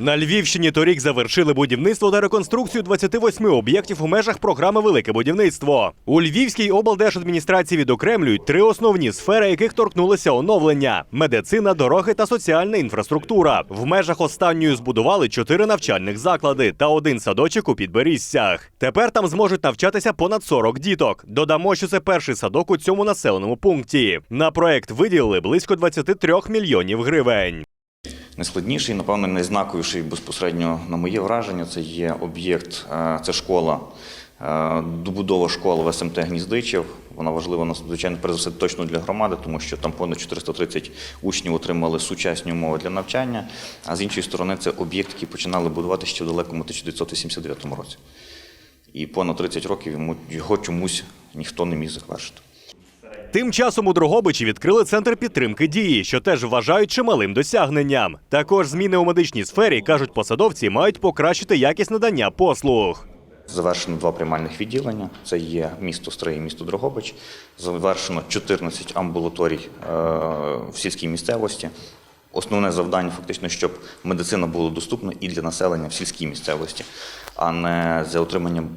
На Львівщині торік завершили будівництво та реконструкцію 28 об'єктів у межах програми Велике будівництво. У Львівській облдержадміністрації відокремлюють три основні сфери, яких торкнулися оновлення: медицина, дороги та соціальна інфраструктура. В межах останньої збудували чотири навчальних заклади та один садочок у Підберізцях. Тепер там зможуть навчатися понад 40 діток. Додамо, що це перший садок у цьому населеному пункті. На проект виділили близько 23 мільйонів гривень. Найскладніший, напевно, найзнаковіший безпосередньо на моє враження, це є об'єкт, е, це школа, е, добудова школи в СМТ Гніздичів. Вона важлива, надзвичайно, перш за все, точно для громади, тому що там понад 430 учнів отримали сучасні умови для навчання. А з іншої сторони, це об'єкт, який починали будувати ще в далекому 1989 році. І понад 30 років йому його чомусь ніхто не міг завершити. Тим часом у Дрогобичі відкрили центр підтримки дії, що теж вважають чималим досягненням. Також зміни у медичній сфері кажуть посадовці, мають покращити якість надання послуг. Завершено два приймальних відділення. Це є місто Стрий і місто Дрогобич. Завершено 14 амбулаторій е, в сільській місцевості. Основне завдання фактично, щоб медицина була доступна і для населення в сільській місцевості, а не за отриманням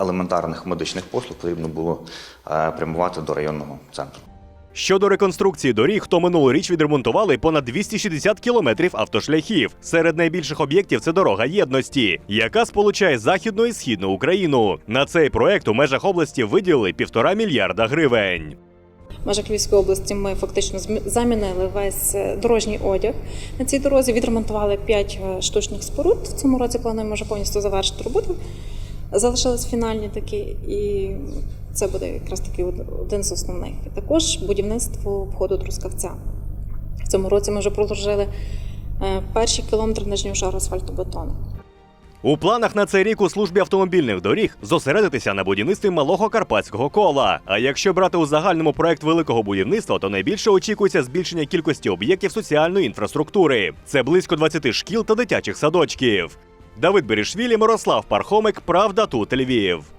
елементарних медичних послуг потрібно було е, прямувати до районного центру. Щодо реконструкції доріг, то минулоріч відремонтували понад 260 кілометрів автошляхів. Серед найбільших об'єктів це дорога єдності, яка сполучає західну і східну Україну. На цей проект у межах області виділили півтора мільярда гривень. В межах Львівської області ми фактично замінили весь е, дорожній одяг на цій дорозі. Відремонтували 5 штучних споруд. В цьому році плануємо вже повністю завершити роботу. Залишились фінальні такі, і це буде якраз таки один з основних. Також будівництво обходу Трускавця. В цьому році ми вже проложили е, перші кілометри нижнього шару асфальтобетону. У планах на цей рік у службі автомобільних доріг зосередитися на будівництві малого карпатського кола. А якщо брати у загальному проект великого будівництва, то найбільше очікується збільшення кількості об'єктів соціальної інфраструктури. Це близько 20 шкіл та дитячих садочків. Давид Берішвілі, Мирослав Пархомик, Правда тут Львів.